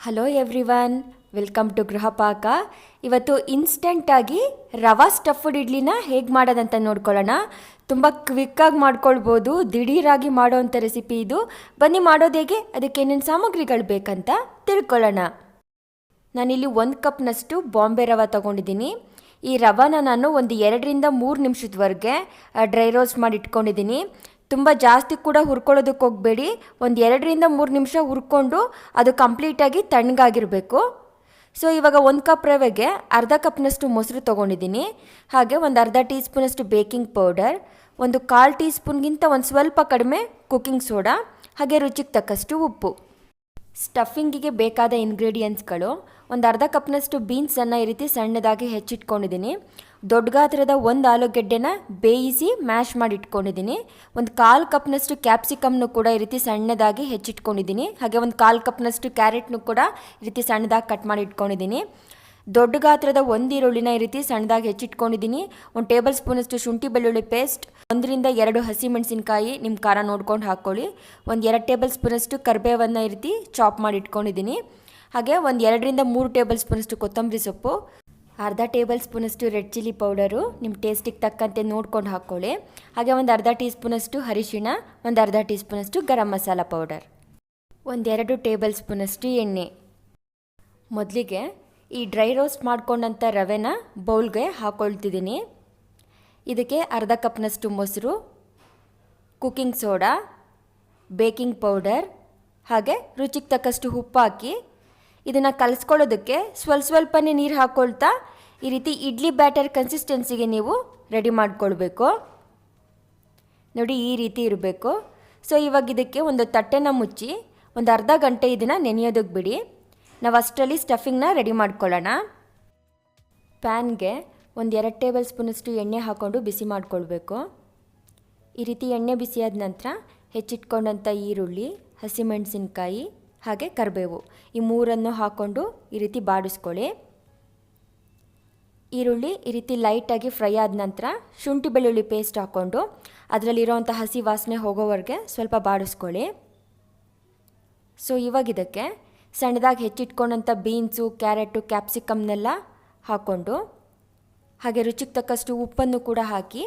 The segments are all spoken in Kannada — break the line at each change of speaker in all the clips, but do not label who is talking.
Hello everyone welcome to Grihapaka ಇವತ್ತು ಇನ್ಸ್ಟೆಂಟಾಗಿ ರವಾ ಸ್ಟಫ್ಡ್ ಇಡ್ಲಿನ ಹೇಗೆ ಮಾಡೋದಂತ ನೋಡ್ಕೊಳ್ಳೋಣ ತುಂಬ ಕ್ವಿಕ್ಕಾಗಿ ಮಾಡ್ಕೊಳ್ಬೋದು ದಿಢೀರಾಗಿ ಮಾಡೋವಂಥ ರೆಸಿಪಿ ಇದು ಬನ್ನಿ ಮಾಡೋದು ಹೇಗೆ ಅದಕ್ಕೆ ಏನೇನು ಸಾಮಗ್ರಿಗಳು ಬೇಕಂತ ತಿಳ್ಕೊಳ್ಳೋಣ ನಾನಿಲ್ಲಿ ಒಂದು ಕಪ್ನಷ್ಟು ಬಾಂಬೆ ರವೆ ತೊಗೊಂಡಿದ್ದೀನಿ ಈ ರವಾನ ನಾನು ಒಂದು ಎರಡರಿಂದ ಮೂರು ನಿಮಿಷದವರೆಗೆ ಡ್ರೈ ರೋಸ್ಟ್ ಮಾಡಿ ಇಟ್ಕೊಂಡಿದ್ದೀನಿ. ತುಂಬ ಜಾಸ್ತಿ ಕೂಡ ಹುರ್ಕೊಳ್ಳೋದಕ್ಕೆ ಹೋಗಬೇಡಿ. ಒಂದು ಎರಡರಿಂದ ಮೂರು ನಿಮಿಷ ಹುರ್ಕೊಂಡು ಅದು ಕಂಪ್ಲೀಟಾಗಿ ತಣ್ಣಗಾಗಿರಬೇಕು. ಸೊ ಇವಾಗ ಒಂದು ಕಪ್ ರವೆಗೆ ಅರ್ಧ ಕಪ್ನಷ್ಟು ಮೊಸರು ತೊಗೊಂಡಿದ್ದೀನಿ. ಹಾಗೆ ಒಂದು ಅರ್ಧ ಟೀ ಸ್ಪೂನಷ್ಟು ಬೇಕಿಂಗ್ ಪೌಡರ್ ಒಂದು ಕಾಲು ಟೀ ಸ್ಪೂನ್ಗಿಂತ ಒಂದು ಸ್ವಲ್ಪ ಕಡಿಮೆ ಕುಕ್ಕಿಂಗ್ ಸೋಡಾ ಹಾಗೆ ರುಚಿಗೆ ತಕ್ಕಷ್ಟು ಉಪ್ಪು. ಸ್ಟಫಿಂಗಿಗೆ ಬೇಕಾದ ಇಂಗ್ರೀಡಿಯೆಂಟ್ಸ್ಗಳು. ಒಂದು ಅರ್ಧ ಕಪ್ನಷ್ಟು ಬೀನ್ಸನ್ನು ಈ ರೀತಿ ಸಣ್ಣದಾಗಿ ಹೆಚ್ಚಿಟ್ಕೊಂಡಿದ್ದೀನಿ. ದೊಡ್ಡ ಗಾತ್ರದ ಒಂದು ಆಲೂಗೆಡ್ಡೆನ ಬೇಯಿಸಿ ಮ್ಯಾಶ್ ಮಾಡಿ ಇಟ್ಕೊಂಡಿದ್ದೀನಿ ಒಂದು ಕಾಲು ಕಪ್ನಷ್ಟು ಕ್ಯಾಪ್ಸಿಕಮ್ನು ಕೂಡ ಈ ರೀತಿ ಸಣ್ಣದಾಗಿ ಹೆಚ್ಚಿಟ್ಕೊಂಡಿದ್ದೀನಿ. ಹಾಗೆ ಒಂದು ಕಾಲು ಕಪ್ನಷ್ಟು ಕ್ಯಾರೆಟ್ನು ಕೂಡ ಈ ರೀತಿ ಸಣ್ಣದಾಗಿ ಕಟ್ ಮಾಡಿ ಇಟ್ಕೊಂಡಿದ್ದೀನಿ ದೊಡ್ಡ ಗಾತ್ರದ ಒಂದು ಈರುಳ್ಳಿನ ಈ ರೀತಿ ಸಣ್ಣದಾಗಿ ಹೆಚ್ಚಿಟ್ಕೊಂಡಿದ್ದೀನಿ. ಒಂದು ಟೇಬಲ್ ಸ್ಪೂನಷ್ಟು ಶುಂಠಿ ಬೆಳ್ಳುಳ್ಳಿ ಪೇಸ್ಟ್, ಒಂದರಿಂದ ಎರಡು ಹಸಿಮೆಣಸಿನಕಾಯಿ ನಿಮ್ಮ ಖಾರ ನೋಡ್ಕೊಂಡು ಹಾಕ್ಕೊಳ್ಳಿ ಒಂದು ಎರಡು ಟೇಬಲ್ ಸ್ಪೂನಷ್ಟು ಕರಿಬೇವನ್ನು ಈ ರೀತಿ ಚಾಪ್ ಮಾಡಿ ಇಟ್ಕೊಂಡಿದ್ದೀನಿ. ಹಾಗೆ ಒಂದು ಎರಡರಿಂದ ಮೂರು ಟೇಬಲ್ ಸ್ಪೂನಷ್ಟು ಕೊತ್ತಂಬರಿ ಸೊಪ್ಪು, ಅರ್ಧ ಟೇಬಲ್ ಸ್ಪೂನಷ್ಟು ರೆಡ್ ಚಿಲ್ಲಿ ಪೌಡರು ನಿಮ್ಮ ಟೇಸ್ಟಿಗೆ ತಕ್ಕಂತೆ ನೋಡ್ಕೊಂಡು ಹಾಕ್ಕೊಳ್ಳಿ ಹಾಗೆ ಒಂದು ಅರ್ಧ ಟೀ ಸ್ಪೂನಷ್ಟು ಅರಿಶಿಣ, ಒಂದು ಅರ್ಧ ಟೀ ಸ್ಪೂನಷ್ಟು ಗರಂ ಮಸಾಲ ಪೌಡರ್. ಒಂದೆರಡು ಟೇಬಲ್ ಸ್ಪೂನಷ್ಟು ಎಣ್ಣೆ. ಮೊದಲಿಗೆ ಈ ಡ್ರೈ ರೋಸ್ಟ್ ಮಾಡ್ಕೊಂಡಂಥ ರವೆನ ಬೌಲ್ಗೆ ಹಾಕ್ಕೊಳ್ತಿದ್ದೀನಿ ಇದಕ್ಕೆ ಅರ್ಧ ಕಪ್ನಷ್ಟು ಮೊಸರು ಕುಕ್ಕಿಂಗ್ ಸೋಡಾ, ಬೇಕಿಂಗ್ ಪೌಡರ್, ಹಾಗೆ ರುಚಿಗೆ ತಕ್ಕಷ್ಟು ಉಪ್ಪು ಹಾಕಿ ಇದನ್ನು ಕಲಿಸ್ಕೊಳ್ಳೋದಕ್ಕೆ ಸ್ವಲ್ಪ ಸ್ವಲ್ಪನೇ ನೀರು ಹಾಕ್ಕೊಳ್ತಾ ಈ ರೀತಿ ಇಡ್ಲಿ ಬ್ಯಾಟರ್ ಕನ್ಸಿಸ್ಟೆನ್ಸಿಗೆ ನೀವು ರೆಡಿ ಮಾಡಿಕೊಳ್ಬೇಕು. ನೋಡಿ ಈ ರೀತಿ ಇರಬೇಕು. ಸೊ ಇವಾಗ ಇದಕ್ಕೆ ಒಂದು ತಟ್ಟೆನ ಮುಚ್ಚಿ ಒಂದು ಅರ್ಧ ಗಂಟೆ ಇದನ್ನು ನೆನೆಯೋದಕ್ಕೆ ಬಿಡಿ. ನಾವು ಅಷ್ಟರಲ್ಲಿ ಸ್ಟಫಿಂಗ್ನ ರೆಡಿ ಮಾಡ್ಕೊಳ್ಳೋಣ. ಪ್ಯಾನ್ಗೆ ಒಂದು ಎರಡು ಟೇಬಲ್ ಸ್ಪೂನಷ್ಟು ಎಣ್ಣೆ ಹಾಕ್ಕೊಂಡು ಬಿಸಿ ಮಾಡಿಕೊಳ್ಬೇಕು. ಈ ರೀತಿ ಎಣ್ಣೆ ಬಿಸಿಯಾದ ನಂತರ ಹೆಚ್ಚಿಟ್ಕೊಂಡಂಥ ಈರುಳ್ಳಿ, ಹಸಿಮೆಣಸಿನ್ಕಾಯಿ, ಹಾಗೆ ಕರಿಬೇವು ಈ ಮೂರನ್ನು ಹಾಕ್ಕೊಂಡು ಈ ರೀತಿ ಬಾಡಿಸ್ಕೊಳ್ಳಿ. ಈರುಳ್ಳಿ ಈ ರೀತಿ ಲೈಟಾಗಿ ಫ್ರೈ ಆದ ನಂತರ ಶುಂಠಿ ಬೆಳ್ಳುಳ್ಳಿ ಪೇಸ್ಟ್ ಹಾಕ್ಕೊಂಡು ಅದರಲ್ಲಿರೋವಂಥ ಹಸಿ ವಾಸನೆ ಹೋಗೋವರೆಗೆ ಸ್ವಲ್ಪ ಬಾಡಿಸ್ಕೊಳ್ಳಿ. ಸೊ ಇವಾಗ ಇದಕ್ಕೆ ಸಣ್ಣದಾಗಿ ಹೆಚ್ಚಿಟ್ಕೊಂಡಂಥ ಬೀನ್ಸು, ಕ್ಯಾರೆಟು, ಕ್ಯಾಪ್ಸಿಕಮ್ನೆಲ್ಲ ಹಾಕ್ಕೊಂಡು ಹಾಗೆ ರುಚಿಗೆ ತಕ್ಕಷ್ಟು ಉಪ್ಪನ್ನು ಕೂಡ ಹಾಕಿ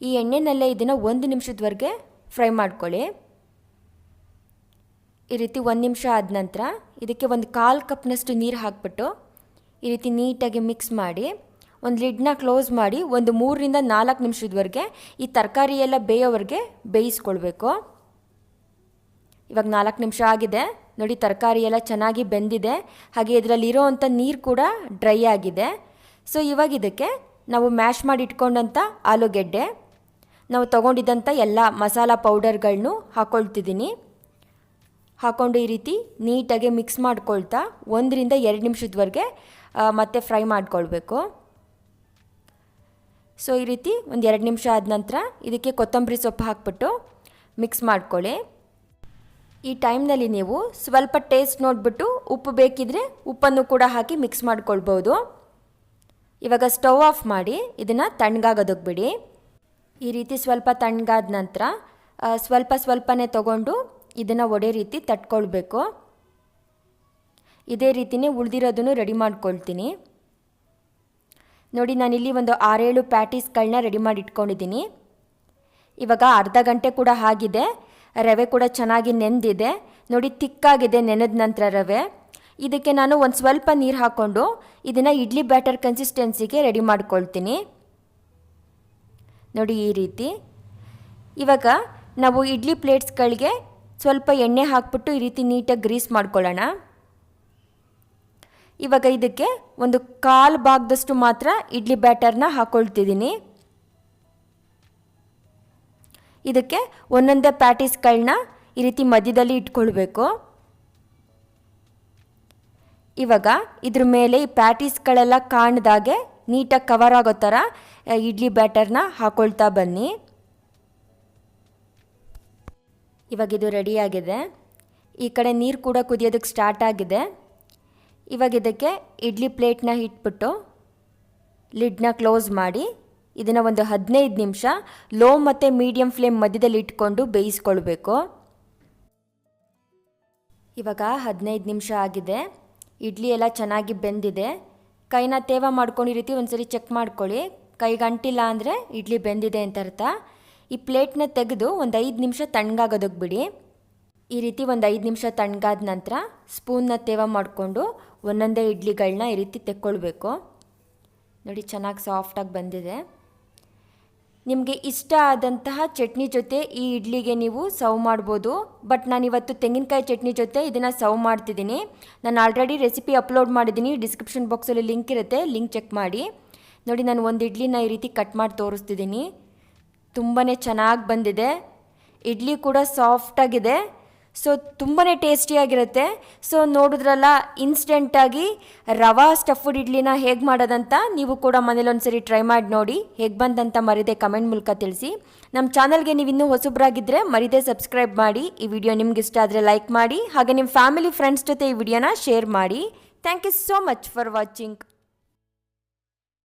ಈ ಎಣ್ಣೆನಲ್ಲೇ ಇದನ್ನು ಒಂದು ನಿಮಿಷದವರೆಗೆ ಫ್ರೈ ಮಾಡ್ಕೊಳ್ಳಿ. ಈ ರೀತಿ ಒಂದು ನಿಮಿಷ ಆದ ನಂತರ ಇದಕ್ಕೆ ಒಂದು ಕಾಲು ಕಪ್ನಷ್ಟು ನೀರು ಹಾಕ್ಬಿಟ್ಟು ಈ ರೀತಿ ನೀಟಾಗಿ ಮಿಕ್ಸ್ ಮಾಡಿ ಒಂದು ಲಿಡ್ನ ಕ್ಲೋಸ್ ಮಾಡಿ ಒಂದು ಮೂರರಿಂದ ನಾಲ್ಕು ನಿಮಿಷದವರೆಗೆ ಈ ತರಕಾರಿ ಎಲ್ಲ ಬೇಯೋವರೆಗೆ ಬೇಯಿಸ್ಕೊಳ್ಬೇಕು. ಇವಾಗ ನಾಲ್ಕು ನಿಮಿಷ ಆಗಿದೆ. ನೋಡಿ, ತರಕಾರಿ ಎಲ್ಲ ಚೆನ್ನಾಗಿ ಬೆಂದಿದೆ. ಹಾಗೆ ಇದರಲ್ಲಿರೋ ಅಂಥ ನೀರು ಕೂಡ ಡ್ರೈ ಆಗಿದೆ. ಸೊ ಇವಾಗ ಇದಕ್ಕೆ ನಾವು ಮ್ಯಾಶ್ ಮಾಡಿ ಇಟ್ಕೊಂಡಂಥ ಆಲೂಗೆಡ್ಡೆ. ನಾವು ತಗೊಂಡಿದ್ದಂಥ ಎಲ್ಲ ಮಸಾಲ ಪೌಡರ್ಗಳನ್ನು ಹಾಕ್ಕೊಳ್ತಿದ್ದೀನಿ ಹಾಕ್ಕೊಂಡು ಈ ರೀತಿ ನೀಟಾಗಿ ಮಿಕ್ಸ್ ಮಾಡ್ಕೊಳ್ತಾ ಒಂದರಿಂದ ಎರಡು ನಿಮಿಷದವರೆಗೆ ಮತ್ತೆ ಫ್ರೈ ಮಾಡ್ಕೊಳ್ಬೇಕು. ಸೊ ಈ ರೀತಿ ಒಂದು ಎರಡು ನಿಮಿಷ ಆದ ನಂತರ ಇದಕ್ಕೆ ಕೊತ್ತಂಬರಿ ಸೊಪ್ಪು ಹಾಕ್ಬಿಟ್ಟು ಮಿಕ್ಸ್ ಮಾಡ್ಕೊಳ್ಳಿ. ಈ ಟೈಮ್ನಲ್ಲಿ ನೀವು ಸ್ವಲ್ಪ ಟೇಸ್ಟ್ ನೋಡಿಬಿಟ್ಟು ಉಪ್ಪು ಬೇಕಿದ್ರೆ ಉಪ್ಪನ್ನು ಕೂಡ ಹಾಕಿ ಮಿಕ್ಸ್ ಮಾಡ್ಕೊಳ್ಬೋದು. ಇವಾಗ ಸ್ಟವ್ ಆಫ್ ಮಾಡಿ ಇದನ್ನು ತಣ್ಣಗಾಗೋದಕ್ಕೆ ಬಿಡಿ ಈ ರೀತಿ ಸ್ವಲ್ಪ ತಣ್ಣಗಾದ ನಂತರ ಸ್ವಲ್ಪ ಸ್ವಲ್ಪನೇ ತಗೊಂಡು ಇದನ್ನು ಒಡೆ ರೀತಿ ತಟ್ಕೊಳ್ಬೇಕು. ಇದೇ ರೀತಿಯೇ ಉಳಿದಿರೋದನ್ನು ರೆಡಿ ಮಾಡ್ಕೊಳ್ತೀನಿ. ನೋಡಿ, ನಾನಿಲ್ಲಿ ಒಂದು ಆರೇಳು ಪ್ಯಾಟೀಸ್ಗಳನ್ನ ರೆಡಿ ಮಾಡಿ ಇಟ್ಕೊಂಡಿದ್ದೀನಿ ಇವಾಗ ಅರ್ಧ ಗಂಟೆ ಕೂಡ ಆಗಿದೆ. ರವೆ ಕೂಡ ಚೆನ್ನಾಗಿ ನೆಂದಿದೆ. ನೋಡಿ, ತಿಕ್ಕಾಗಿದೆ ನೆನೆದ ನಂತರ ರವೆ. ಇದಕ್ಕೆ ನಾನು ಒಂದು ಸ್ವಲ್ಪ ನೀರು ಹಾಕ್ಕೊಂಡು ಇದನ್ನು ಇಡ್ಲಿ ಬ್ಯಾಟರ್ ಕನ್ಸಿಸ್ಟೆನ್ಸಿಗೆ ರೆಡಿ ಮಾಡ್ಕೊಳ್ತೀನಿ. ನೋಡಿ, ಈ ರೀತಿ. ಇವಾಗ ನಾವು ಇಡ್ಲಿ ಪ್ಲೇಟ್ಸ್ಗಳಿಗೆ ಸ್ವಲ್ಪ ಎಣ್ಣೆ ಹಾಕ್ಬಿಟ್ಟು ಈ ರೀತಿ ನೀಟಾಗಿ ಗ್ರೀಸ್ ಮಾಡ್ಕೊಳ್ಳೋಣ. ಇವಾಗ ಇದಕ್ಕೆ ಒಂದು ಕಾಲು ಭಾಗದಷ್ಟು ಮಾತ್ರ ಇಡ್ಲಿ ಬ್ಯಾಟರ್ನ ಹಾಕ್ಕೊಳ್ತಿದ್ದೀನಿ ಇದಕ್ಕೆ ಒಂದೊಂದೇ ಪ್ಯಾಟೀಸ್ಗಳನ್ನ ಈ ರೀತಿ ಮಧ್ಯದಲ್ಲಿ ಇಟ್ಕೊಳ್ಬೇಕು. ಇವಾಗ ಇದ್ರ ಮೇಲೆ ಈ ಪ್ಯಾಟೀಸ್ಗಳೆಲ್ಲ ಕಾಣ್ದಾಗೆ ನೀಟಾಗಿ ಕವರ್ ಆಗೋ ಥರ ಇಡ್ಲಿ ಬ್ಯಾಟರ್ನ ಹಾಕೊಳ್ತಾ ಬನ್ನಿ. ಇವಾಗ ಇದು ರೆಡಿಯಾಗಿದೆ ಈ ಕಡೆ ನೀರು ಕೂಡ ಕುದಿಯೋದಕ್ಕೆ ಸ್ಟಾರ್ಟ್ ಆಗಿದೆ. ಇವಾಗ ಇದಕ್ಕೆ ಇಡ್ಲಿ ಪ್ಲೇಟ್ನ ಇಟ್ಬಿಟ್ಟು ಲಿಡ್ನ ಕ್ಲೋಸ್ ಮಾಡಿ. ಇದನ್ನು ಒಂದು ಹದಿನೈದು ನಿಮಿಷ ಲೋ ಮತ್ತು ಮೀಡಿಯಂ ಫ್ಲೇಮ್ ಮಧ್ಯದಲ್ಲಿ ಇಟ್ಕೊಂಡು ಬೇಯಿಸ್ಕೊಳ್ಬೇಕು. ಇವಾಗ ಹದಿನೈದು ನಿಮಿಷ ಆಗಿದೆ. ಇಡ್ಲಿ ಎಲ್ಲ ಚೆನ್ನಾಗಿ ಬೆಂದಿದೆ. ಕೈನ ತೇವ ಮಾಡ್ಕೊಂಡು ಈ ರೀತಿ ಒಂದ್ಸರಿ ಚೆಕ್ ಮಾಡ್ಕೊಳ್ಳಿ. ಕೈಗೆ ಅಂಟಿಲ್ಲ ಅಂದರೆ ಇಡ್ಲಿ ಬೆಂದಿದೆ ಅಂತ ಅರ್ಥ. ಈ ಪ್ಲೇಟ್ನ ತೆಗೆದು ಒಂದು ಐದು ನಿಮಿಷ ತಣ್ಣಗಾಗೋದಕ್ಕೆ ಬಿಡಿ. ಈ ರೀತಿ ಒಂದು ಐದು ನಿಮಿಷ ತಣ್ಣಗಾದ ನಂತರ ಸ್ಪೂನ್ನ ತೇವ ಮಾಡಿಕೊಂಡು ಒಂದೊಂದೇ ಇಡ್ಲಿಗಳನ್ನ ಈ ರೀತಿ ತೆಕ್ಕೊಳ್ಬೇಕು. ನೋಡಿ ಚೆನ್ನಾಗಿ ಸಾಫ್ಟಾಗಿ ಬಂದಿದೆ. ನಿಮಗೆ ಇಷ್ಟ ಆದಂತಹ ಚಟ್ನಿ ಜೊತೆ ಈ ಇಡ್ಲಿಗೆ ನೀವು ಸರ್ವ್ ಮಾಡ್ಬೋದು. ಬಟ್ ನಾನು ಇವತ್ತು ತೆಂಗಿನಕಾಯಿ ಚಟ್ನಿ ಜೊತೆ ಇದನ್ನು ಸರ್ವ್ ಮಾಡ್ತಿದ್ದೀನಿ. ನಾನು ಆಲ್ರೆಡಿ ರೆಸಿಪಿ ಅಪ್ಲೋಡ್ ಮಾಡಿದ್ದೀನಿ. ಡಿಸ್ಕ್ರಿಪ್ಷನ್ ಬಾಕ್ಸಲ್ಲಿ ಲಿಂಕ್ ಇರುತ್ತೆ. ಲಿಂಕ್ ಚೆಕ್ ಮಾಡಿ. ನೋಡಿ, ನಾನು ಒಂದು ಇಡ್ಲಿನ ಈ ರೀತಿ ಕಟ್ ಮಾಡಿ ತೋರಿಸ್ತಿದ್ದೀನಿ. ತುಂಬಾ ಚೆನ್ನಾಗಿ ಬಂದಿದೆ. ಇಡ್ಲಿ ಕೂಡ ಸಾಫ್ಟಾಗಿದೆ ಸೊ ತುಂಬಾ ಟೇಸ್ಟಿಯಾಗಿರುತ್ತೆ ಸೊ ನೋಡಿದ್ರಲ್ಲ ಇನ್ಸ್ಟೆಂಟಾಗಿ ರವಾ ಸ್ಟಫುಡ್ ಇಡ್ಲಿನ ಹೇಗೆ ಮಾಡೋದಂತ ನೀವು ಕೂಡ ಮನೇಲಿ ಒಂದ್ಸರಿ ಟ್ರೈ ಮಾಡಿ ನೋಡಿ. ಹೇಗೆ ಬಂದಂತ ಮರಿದೆ ಕಮೆಂಟ್ ಮೂಲಕ ತಿಳಿಸಿ. ನಮ್ಮ ಚಾನಲ್ಗೆ ನೀವು ಇನ್ನೂ ಹೊಸಬ್ರಾಗಿದ್ದರೆ ಮರಿದೆ ಸಬ್ಸ್ಕ್ರೈಬ್ ಮಾಡಿ. ಈ ವಿಡಿಯೋ ನಿಮ್ಗೆ ಇಷ್ಟ ಆದರೆ ಲೈಕ್ ಮಾಡಿ. ಹಾಗೆ ನಿಮ್ಮ ಫ್ಯಾಮಿಲಿ ಫ್ರೆಂಡ್ಸ್ ಜೊತೆ ಈ ವಿಡಿಯೋನ ಶೇರ್ ಮಾಡಿ. Thank you so much for watching